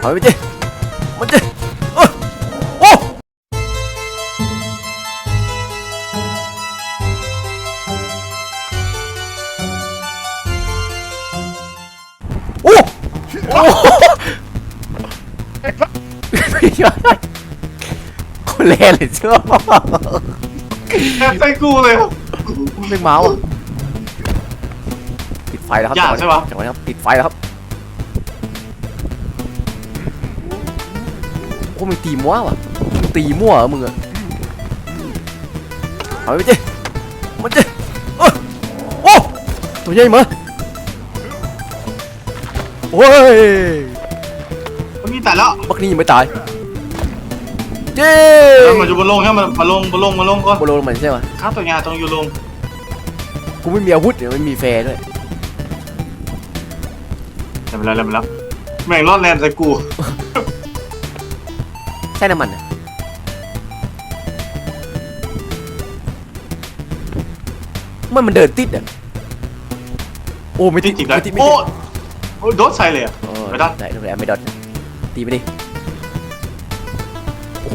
เอาไปดิมันดิเอ้ยโอ้โอ้โอ้คนแรเลยเชื่อใส่กูเลยไม่เมาส์อะปิดไฟแล้วครับยากใช่ปะจังหวะนี้ครับปิดไฟแล้วครับ โอ้มึงตีมั่ววะมึงตีมั่วเหรอมึงอะเอาไปดิมันดิเอ้ยโอ้ตัวใหญ่มั้ยโอ้ยมันมีแต่แล้วบักนี่ยังไม่ตายเจ้แล้วมันอยู่บนลงให้มันมาลงมาลงมาลงก่อนโบโลมันใช่ไหมข้าตัวยาตรงอยู่ลงกูไม่มีอาวุธเดี๋ยวไม่มีแฟร์ด้วยเดี๋ยวไปแล้วเดี๋ยวไปแล้วแม่งรอดแลนใส่กู ใช่น้ำมันอะมันมันเดินติดอะ โอ้ไม่ติดจริงๆเลยไม่ติดไม่โอ้ติดโอ้ยโดนใส่เลยอะโอ้ไม่ได้ได้ได้ไม่ดอดตีไปดิ โอ้โห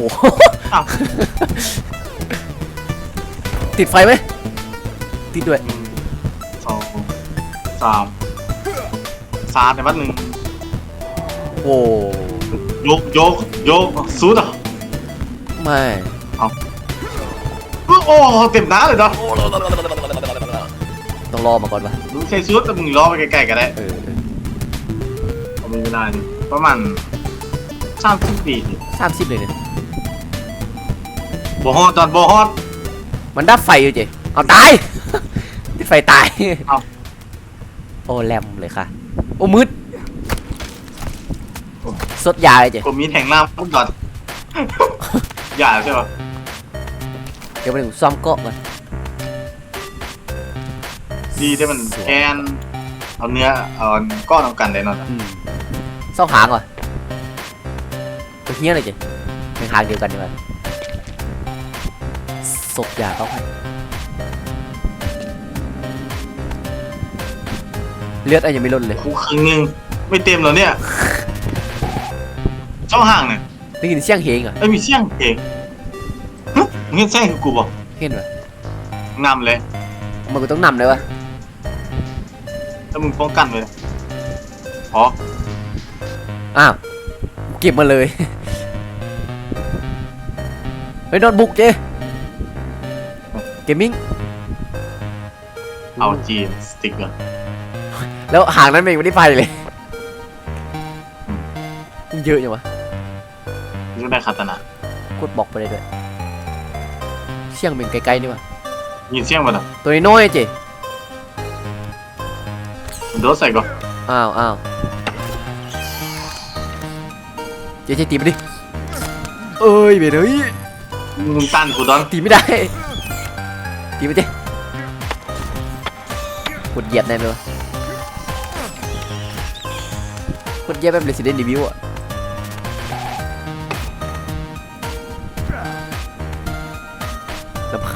อ้าวติดไฟไหม ติดด้วย หนึ่งสองสามสามในวัดหนึ่งโอ้ยกยกยกสุดอะ ไม่โอ้โหเต็มหน้าเลยเนาะต้องรอมาก่อนวะมึงใช้สุดแต่มึงล้อไปไกลๆก็ได้เออเอามีเวลาอยู่ประมาณสามสิบปีสามสิบเลยเนี่ยบ่ฮอดจอดบ่ฮอดมันดับไฟอยู่เจเอาตายติดไฟตายเอ้าโอ้แรมเลยค่ะ โอ้มืดสดยาเลยเจกมีแทงน้ำพุ่งจอด อย่าใช่ปะเดี๋ยวไปถึงซ่อมเกาะก่อนดีที่มันแกนเอาเนื้อเอาก้อนเอากันได้เนอนอืมซ่องหางก่อนตัวเฮี้ยเลยเจเป็นหางเดียวกันดีกว่าศพยาต้องให้เลือดอะไรยังไม่ลดเลยกูครึ่งหนึงไม่เต็มแล้วเนี่ยช่องห่างเนี่ยได้ยินเสียงเฮงเหรอะไอ้ยมีเสียงเอง ฮะมึงเห็นเสียงคือกูบอกเห็นไหมนำเลยมันก็ต้องนำเลยวะถ้ามึงป้องกันไว้เลยอ๋ออ้าวเก็บมาเลย เฮ้ยโน้ตบุ๊กเจเกมมิ่งเอาจีสติ๊กเกอร์แล้วหางนั้นมันยังไม่ได้ไปเลยมันเยอะจังวะยังได้คาตานะกดบอกไปเลยด้วย เสียงเป็นไกลๆนี่วะยินเสียงมาแล้วตัวนี้น้อยเจโดนใส่ก่อนอ้าวอ้าวเจเจตีไปดิเอ้ยเบรเฮ้ยมึงตันกูตอนตีไม่ได้ตีไปเจกดเหยียบได้ไหมวะกดเหยียบแบบ Resident Evil อะ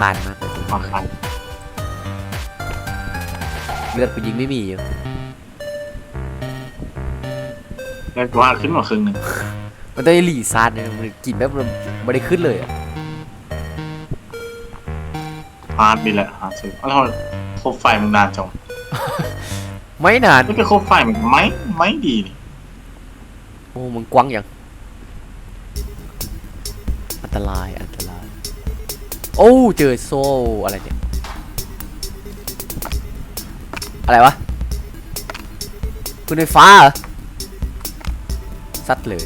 คาญมากเลยตัวนี้มาคันเลือดกูยิงไม่มีอยู่แล้วกูว่าขึ้นมาครึ่งหนึ่งมันต้องหลีซาดเนี่ยมันกินแบบมันไม่ได้ขึ้นเลยอะฮาร์ดบินแหละฮาร์ดซื้อแล้วโคบไฟมึงนานจังไม่นานนี่เป็นโคบไฟมันไม่ไม่ดีนี่โอ้มึงกว้างอย่างอันตรายอันตราย โอ้เจอโซ่อะไรเนี่ย อะไรวะคุณไฟฟ้าเหรอซัดเลย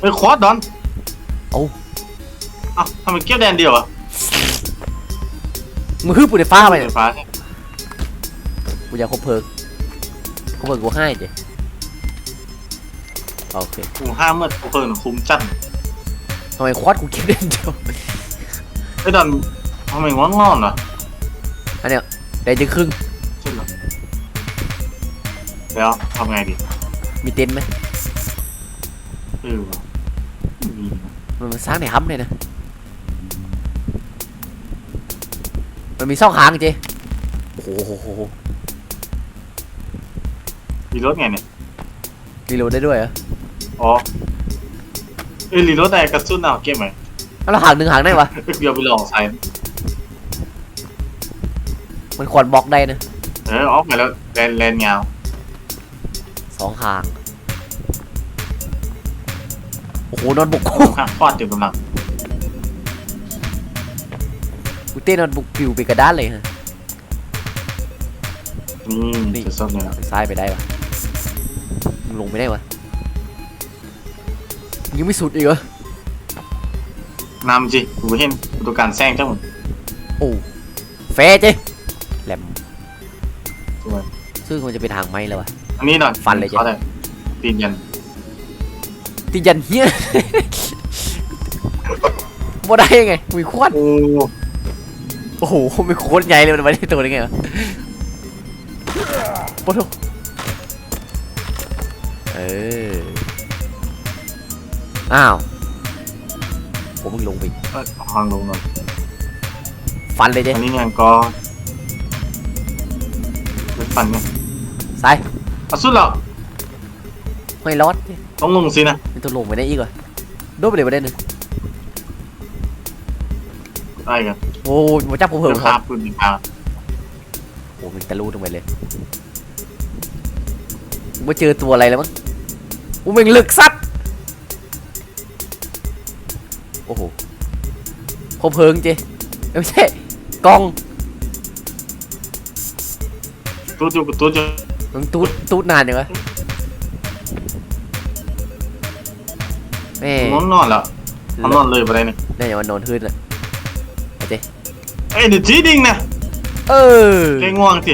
เฮ้ยคอร์ดดอนเอ้าเอ้าทำไมเก็บแดนเดียวอะมึงคือปืนไฟฟ้าไปไฟเนี่ยฟ้ากูอยากคบเพลิงคบเพลิงกูให้เจ๊โอเคกูห้ามเมื่อกูเพิ่นคุมจัดทำไมควอดกูเก็บได้เดียว ไอ้ยดอนทำไมง่วงงอนวะอันเนี้ยได้จะครึ่ง ใช่เหรอแล้วทำไงดีมีเต็นท์ไหมเออวะไม่มีนะมันมาสร้างในห้ำเลยนะ มันมีซ่องหางเจ๊โอ้โหมีรถไงเนี่ย รีโหลดได้ด้วยเหรออ๋อเอ้ยรีโหลดได้กระสุนเอาเก็บไหม เอาแล้วหางหนึ่งหางได้ปะเดี๋ยวไปลองใส่มันควรบล็อกได้นะเออออกไปแล้วแลนแลนยาวสองหางโอ้โหนอนบุกข้างฟาดถึงกำลังกูเต้นนอนบุกปิวไปกระด้านเลยฮะนี่จะส้มเนี่ยซ้ายไปได้ปะมึงลงไปได้ปะยังไม่สุดอีกเหรอ นำจิกูเห็นกูต้องการแซงเจ้าหมดโอ้แฟร์เจ้แหลมสวยซึ่งมันจะเป็นทางไม้แล้ววะ อันนี้หน่อยฟันเลยจ้ะเขาได้ตีนยันติยันเฮียบ่ได้ยังไงมีควันโอ้โอ้โหมีโคตรใหญ่เลยมันไม่ได้ตัวได้ไงวะโอ้โหเอออ้าว ผมมึงลงไปเอ้ยห้องลงหน่อยฟันเลยเจ้อันนี้เนี่ยก็เป็นฟันเนี่ยซ้ายเอาสุดแล้วไม่รอดเจ้ต้องลงสินะมันตัวลงไปได้อีกเหรอโดนไปเลยไปได้หนึ่งได้กันโอ้ยมาจับผมเพิ่เดี๋มยวคพารับปืนดีพาโอ้มันตะลุลงไปเลยมาเจอตัวอะไรแล้วมั้งอู้มันลึกซัด โอ้โหคบเพลิงเจเอ้ยไม่ใช่กล้องตัวอยู่กับตัวอยู่มึงตูดตูดนานยังวะแม่นอนนอนแล้วเขานอนเลยไปได้เนี่ยน่าจะมันนอนขึ้นอะเอ้ยเดี๋ยวจีดิงนะเออแกง่วงสิ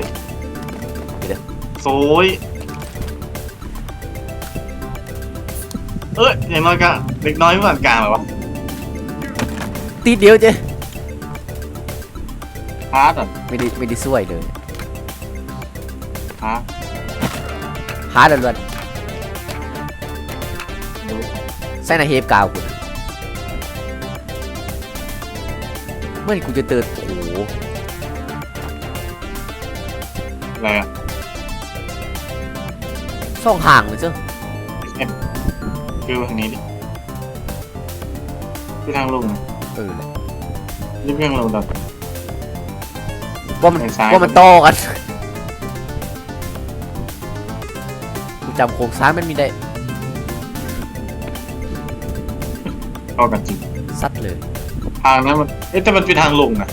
เดี๋ยวโซยเอ้ยอย่างน้อยก็เด็กน้อยเมื่อวันกลางเหรอวะ ตีเดียวเจฮาร์ดอะไม่ได้ไม่ได้ช่วยเลยฮาร์ดหาเดือนใส่หนาเฮฟกาวกูนะเมื่อไหร่กูจะเตือนโอ้โหอะไรอะซ่องห่างเลยเจ้าคือทางนี้ดิคือทางลงนะ เออแหละนี่เพียงลงแบบว่ามันทางซ้าย ว่ามันต่อกันกูจำโครงสร้างมันมีได้เข้ากันจริง ซัดเลยทางนั้นมัน เอ๊ะแต่มันเป็นทางลงนะ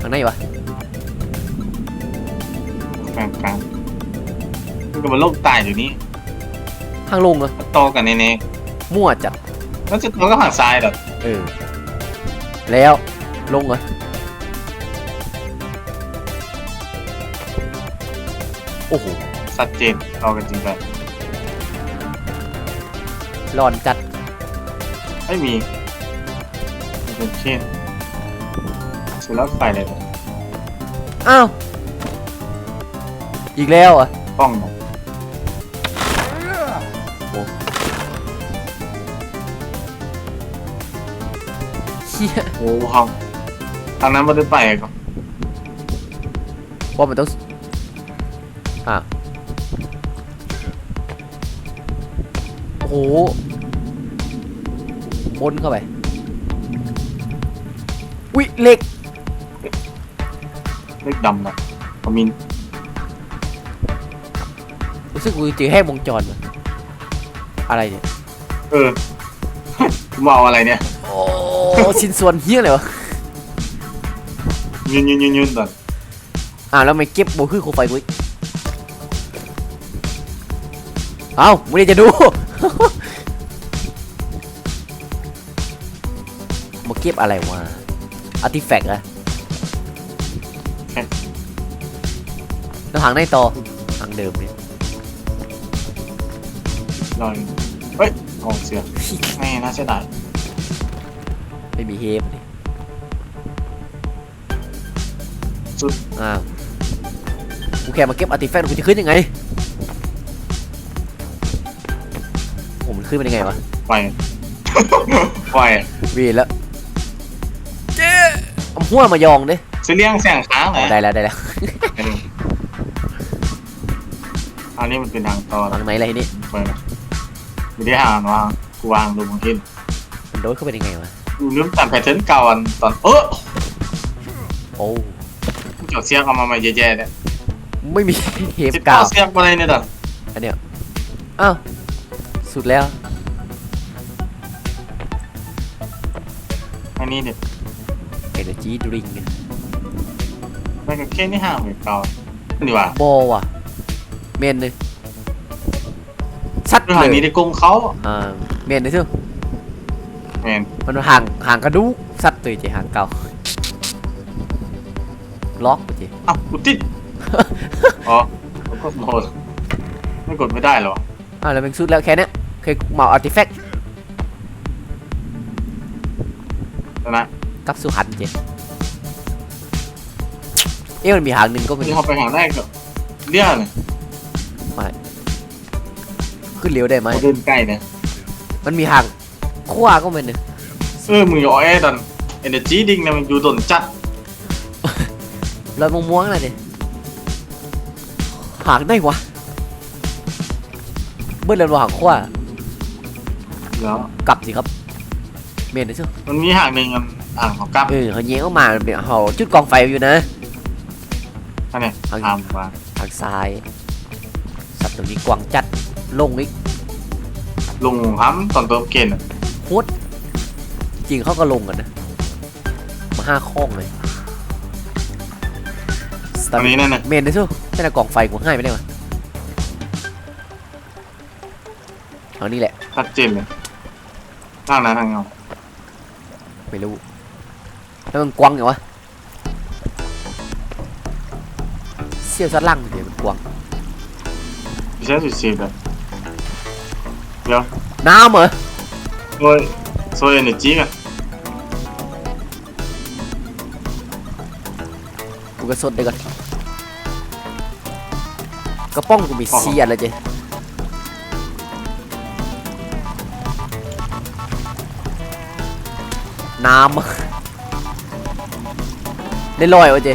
ทางไหนวะกลางกลางมันก็มันโลกตายอยู่นี่ทางลงเหรอมันต่อกันแน่มั่วจัดๆแล้วจะต่อก็ฝั่งซ้ายเหรอเออ แล้วลงเหรอโอ้โหชัดเจนต่อกันจริงไปร้อนจัดไม่มีมันเป็นเช่นเสร็จแล้วไฟเลยเหรออ้าว อีกแล้วเหรอะป้องนะ เฮียโอ้ห้องทางนั้นมันได้ไปก็ว่ามันต้องอะโอ้โหบนเข้าไปวิเหล็กเล็กดำนะคอมินรู้สึกกูเจอแห้งวงจรว่ะอะไรเนี่ย เออมาเอาอะไรเนี่ย โอ้ชิ้นส่วนเฮี้ยเลยวะยืนยืนยืนยืนก่อนอ่าแล้วไม่เก็บโบคือโคไฟกูอีกเอ้าไม่ได้จะดู มาเก็บอะไรวะอาร์ติแฟกต์อะแล้วหางในต่อหางเดิมเนี่ยลอยเฮ้ยโอ้เสียไม่น่าเสียดาย ไม่มีเฮฟเลยสุดอ้าวกูแค่มาเก็บอาร์ติแฟกต์กูจะขึ้นยังไงผมนขึ้นเป็นยังไงวะไฟไฟวีนแล้วเจ๊เอาหัวมายองดิเสียเลี้ยงแสงค้างไหนอ๋อได้แล้วได้แล้วอันนี้มันเป็นทางต่อทางไหนอะไรทีนี้ไปนะไม่ได้ห่างวางกูวางลงบางทีมันโดนเข้าไปยังไงวะ กูนึกตามแพทเทิร์นเก่าอันตอนเออโอ้กูเจาะเสียกเอามาใหม่แย่ๆเนี่ยไม่มีเฮฟสิบกาเก้าวเสียกอะไรเนี่ยตอนอันเนี้ยอ้าวสุดแล้ว อันนี้เนี่ย energy drink เนี่ยมันก็แค่นี้ห่างไปเก่านี่ว่าบอว่ะเมนเลยชัดเรื่องเลทางนี้ยได้กงเขาอ่าเมนเลยซึ่ง แมนมันห่างห่างกระดูกสัตว์ตัวเจห่างเก่าล็อกไปเจอ้าวกูติดอ๋อแล้วก็โหดไม่กดไม่ได้เหรออ้าวแล้วเป็นสุดแล้วแค่เนี้ยเคยเหมาอาร์ติแฟกต์ชนะกับสุหันเจเอ๊ะมันมีหางหนึ่งก็มันที่เขาไปหาแรกกับเลี่ยเนี่ยขึ้นเร็วได้ไหมเขาเดินใกล้เนี่ยมันมีหาง ขว้าก็มันเนี่ยเออมึงอย่าอ้อแอดันเอเนจีดิ้งเนี่ยมันอยู่โดนจัดรอยม่วงๆน่ะเจหางได้วะเบิ้ลแล้วหางขว้าแล้วกลับสิครับเมนเลยซึ่งมันมีห่างหนึ่งอันห่างของกลับเออเขาแย้งออกมามันเป็นเขาจุดกองไฟอยู่นะอันเนี้ยห่างทำว่าทางซ้ายสัตว์ตัวนี้กวางจัดลงอีกลงห้ำตอนเติมเกณฑ์อะ โคตรจริงเขาก็ลงกันนะ มาห้าข้องเลยสอันนี้นั่นน่ะเมนนะสู้แค่กองไฟกูให้ไปเลยวะเอานี่แหละชัดเจนเลยทางนั้นทางเงาไม่รู้ แล้วมันกวางไงวะเสี่ยวสัดล่างเดี๋ยวมันกวางไม่ใช่สุดสีแบบเดี๋ยวน้ำเหรอ โซยโซยเอเนจีกันกูก็สดเลยก่อนกระป้องกูมีเสียดเลยเจน้ำอะได้ลอยวะเจ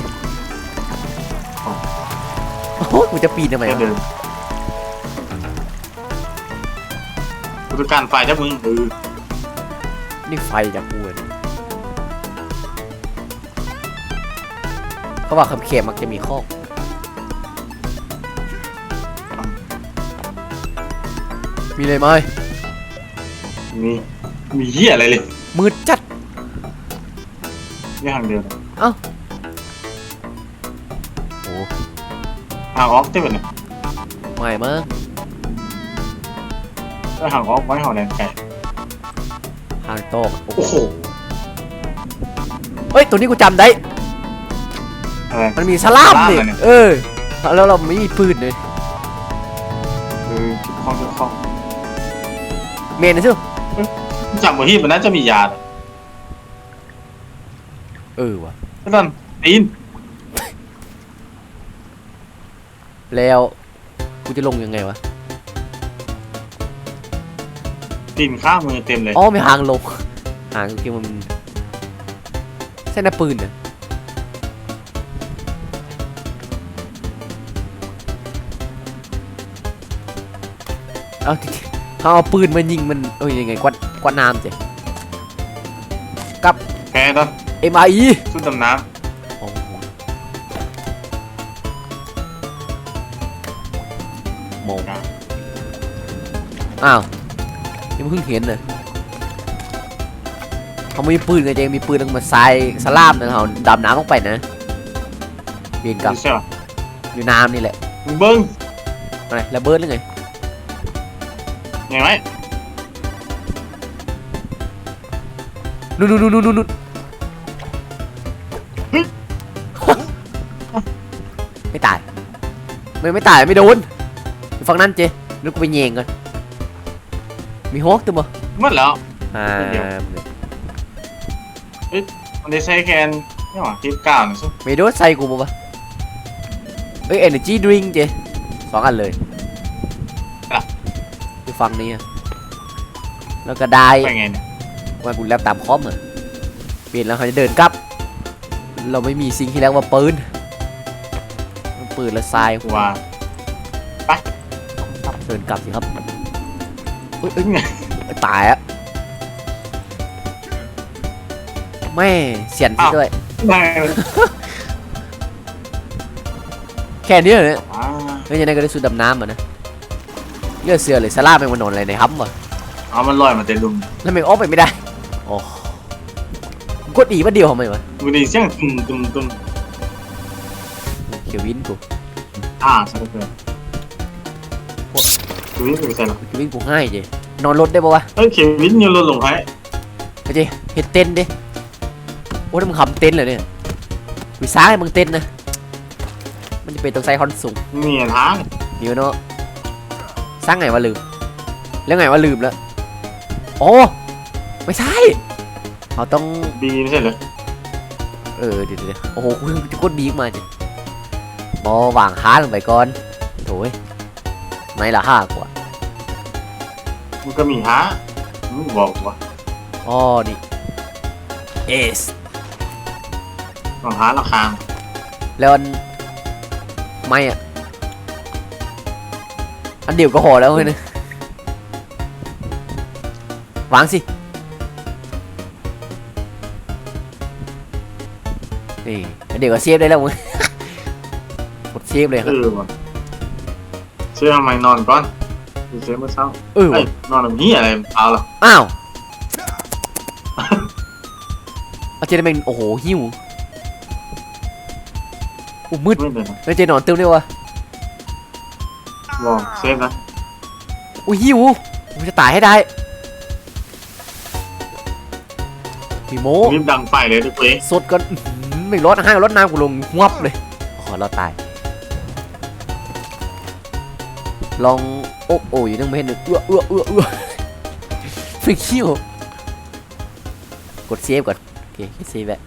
โอ้โหกูจะปีนทำไมแค่วะเดินกูต้อง นี่ไฟจากกูอะเนี่ยเขาว่าคำเข็มมักจะมีข้อมีอะไรไหมมีมีเหี้ยอะไรเลยมืดจัดนี่ทางเดินโอ้ทางออฟเต็มเลยไม่มั้งถ้าทางออฟไว้หอแดงไก่ ทางโต๊ะโอ้โหเฮ้ย ตัวนี้กูจำได้ อะไร มันมีสลามสลามนี่เหรอเนี่ย เออ แล้วเราไม่มีปืนเลยเออจุดข้องจุดข้องเมนนะซิจับหัวหีบมันน่าจะมียาเออว่ะก็ตอนตีนแล้ว กูจะลงยังไงวะ ตีนข้างมือเต็มเลย อ๋อไม่หางลงหางคือมันใช่นะปืนนะเอาจริงๆเขาเอาปืนมายิงมันเอ้ยยังไงกวัดกวัดน้ำเจ๊แพ้ตอนเอ็มไอชุดดำน้โอ้โหมองอ้าว ยังเพิ่งเห็นเลยเขาไม่มีปืนไงเจมีปืนต้องมาใส่สลามนะเขาดำน้ำลงไปนะเบียนำกับไม่ใช่หรออยู่น้ำนี่แหละมึงเบิ้งอะไรระเบิดหรือไงเห็นไหมนู่นนู่นนู่นนู่นนู่นไม่ตายไม่ไม่ตายไม่โดนอยู่ฝั่งนั้นเจนึกกูไปแยงก่อน มีฮอกตัวมั้หมดแล้ว อ่าเดี๋ยว มันได้ใช้แคนนี่หว่าทิปเก้าหนึ่งซุไม่โดนใส่กูบ่ปะเอ้ย energy drink เจสองอันเลยอยู่ฝั่งนี้อะแล้วก็ได้ไปไงเนี่ยว่ากูแลบตามคอมอะเปลี่ยนแล้วเขาจะเดินกลับ เราไม่มีสิ่งที่เรียกว่าปืนปืนและทรายกูว่าเดินกลับสิครับ เอ้ยเอ้ยไงตายอะแม่เสียนซะด้วยได้แค่นี้เหรอเนี่ยอ่าไม่ยังไงก็ได้สูดดำน้ำอะนะเลือดเสือเลยสลาบแมงมันนอนอะไรในฮัมวะเอามันลอยมาเต็มลุมแล้วแมงออกไปไม่ได้โอ้กูกดอีมาเดียวทำไมวะกูดีเสียงตุ้มตุ้มตุ้มเขียววินกูอ่าใช่เพื่อ นเควินกูใส่หรอเขีววินกูง่ายเจนอนรถได้ปะวะเฮ้ยเควินยังลดลงให้ไอ้เจเห็นเต้นดิโอ้ยมึงขำเต้นเลยเนี่ยกูซ้าให้มึงเต้นนะมันจะเป็นตรงไซคอนสูงมีทางเดี๋ยวเนาะสร้างไงวะลืม แล้วไงวะลืมแล้วโอ้ไม่ใช่เขาต้องบีไม่ใช่เหรอเออเดี๋ยวเดี๋ยวโอ้โหคุณจะกดบีกมาจิบอวางค้าลงไปก่อนโถ่ย ไม่ละห้ากว่ามันก็มีฮะมึงบอกว่าอ๋อนี่เอสต้องหาราคาแล้วอันไม่อะอันเดียวก็พอแล้วเว้ยนะวางสินี่อันเดียวก็เซฟได้แล้วมึงกดเซฟเลยคเอรับอว่ะ เชื่อทำไมนอนก่อนดูเชื่อเมื่อเช้าเออเฮ้ว่ะยนอนแบบนี้อะไรเอาล่ะอ้าวเอาเจนเป็นโอ้โหหิวอู้มืดไม่เป็นไรแล้วเจนนอนตึ้มเนี่ยวะบอกเซฟนะอู้หิวกูจะตายให้ได้มีโมรีบดังไฟเลยทุกคนสดก่อนอื้อหือไม่รถห้างรถน้ำกูลงงวับเลยอ๋อเราตาย ลองโอ้โอ้อยู่นั่งไม่เห็นหนึ่งเอื้อเอื้อเอื้อเอื้อฟิกคิวกดเซฟก่อนโอเคเซฟแหละ